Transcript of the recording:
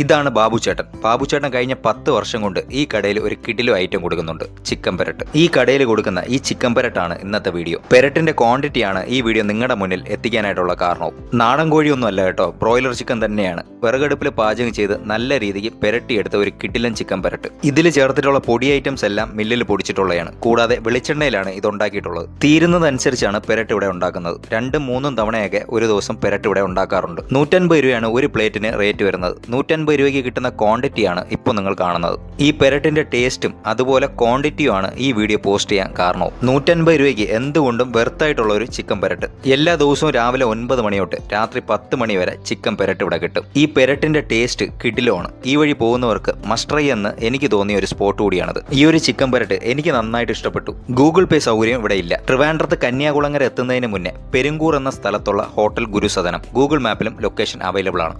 ഇതാണ് ബാബു ചേട്ടൻ. ബാബു ചേട്ടൻ കഴിഞ്ഞ പത്ത് വർഷം കൊണ്ട് ഈ കടയിൽ ഒരു കിടിലോ ഐറ്റം കൊടുക്കുന്നുണ്ട്. ചിക്കൻ പെരട്ട്. ഈ കടയിൽ കൊടുക്കുന്ന ഈ ചിക്കൻ പെരട്ടാണ് ഇന്നത്തെ വീഡിയോ. പെരട്ടിന്റെ ക്വാണ്ടിറ്റിയാണ് ഈ വീഡിയോ നിങ്ങളുടെ മുന്നിൽ എത്തിക്കാനായിട്ടുള്ള കാരണവും. നാടൻ കോഴിയൊന്നും അല്ല കേട്ടോ. ബ്രോയിലർ ചിക്കൻ തന്നെയാണ്. വിറകടുപ്പിൽ പാചകം ചെയ്ത് നല്ല രീതിക്ക് പെരട്ടിയെടുത്ത ഒരു കിടിലൻ ചിക്കൻ പെരട്ട്. ഇതിൽ ചേർത്തിട്ടുള്ള പൊടി ഐറ്റംസ് എല്ലാം മില്ലിൽ പൊടിച്ചിട്ടുള്ളതാണ് കൂടാതെ വെളിച്ചെണ്ണയിലാണ് ഇത് ഉണ്ടാക്കിയിട്ടുള്ളത്. തീരുന്നതനുസരിച്ചാണ് പെരട്ട് ഇവിടെ ഉണ്ടാക്കുന്നത്. രണ്ടും മൂന്നും തവണയൊക്കെ ഒരു ദിവസം പെരട്ട് ഇവിടെ ഉണ്ടാക്കാറുണ്ട്. നൂറ്റൻപത് രൂപയാണ് ഒരു പ്ലേറ്റിന് റേറ്റ് വരുന്നത്. നൂറ്റൻപത് രൂപയ്ക്ക് കിട്ടുന്ന ക്വാണ്ടിറ്റിയാണ് ഇപ്പോൾ നിങ്ങൾ കാണുന്നത്. ഈ പെരട്ടിന്റെ ടേസ്റ്റും അതുപോലെ ക്വാണ്ടിറ്റിയുമാണ് ഈ വീഡിയോ പോസ്റ്റ് ചെയ്യാൻ കാരണവും നൂറ്റൻപത് രൂപയ്ക്ക് എന്തുകൊണ്ടും വെർത്തായിട്ടുള്ള ഒരു ചിക്കൻ പെരട്ട്. എല്ലാ ദിവസവും രാവിലെ ഒൻപത് മണി തൊട്ട് രാത്രി പത്ത് മണി വരെ ചിക്കൻ പെരട്ട് ഇവിടെ കിട്ടും. ഈ പെരട്ടിന്റെ ടേസ്റ്റ് കിടിലമാണ് ഈ വഴി പോകുന്നവർക്ക് മസ്റ്ററൈ എന്ന് എനിക്ക് തോന്നിയ ഒരു സ്പോട്ട് കൂടിയാണത്. ഈ ഒരു ചിക്കൻ പെരട്ട് എനിക്ക് നന്നായിട്ട് ഇഷ്ടപ്പെട്ടു. ഗൂഗിൾ പേ സൗകര്യം ഇവിടെ ഇല്ല. ട്രിവാൻഡ്രത്ത് കന്യാകുളങ്ങര എത്തുന്നതിന് മുന്നേ പെരുങ്കൂർ എന്ന സ്ഥലത്തുള്ള ഹോട്ടൽ ഗുരുസദനം. ഗൂഗിൾ മാപ്പിലും ലൊക്കേഷൻ അവൈലബിൾ ആണ്.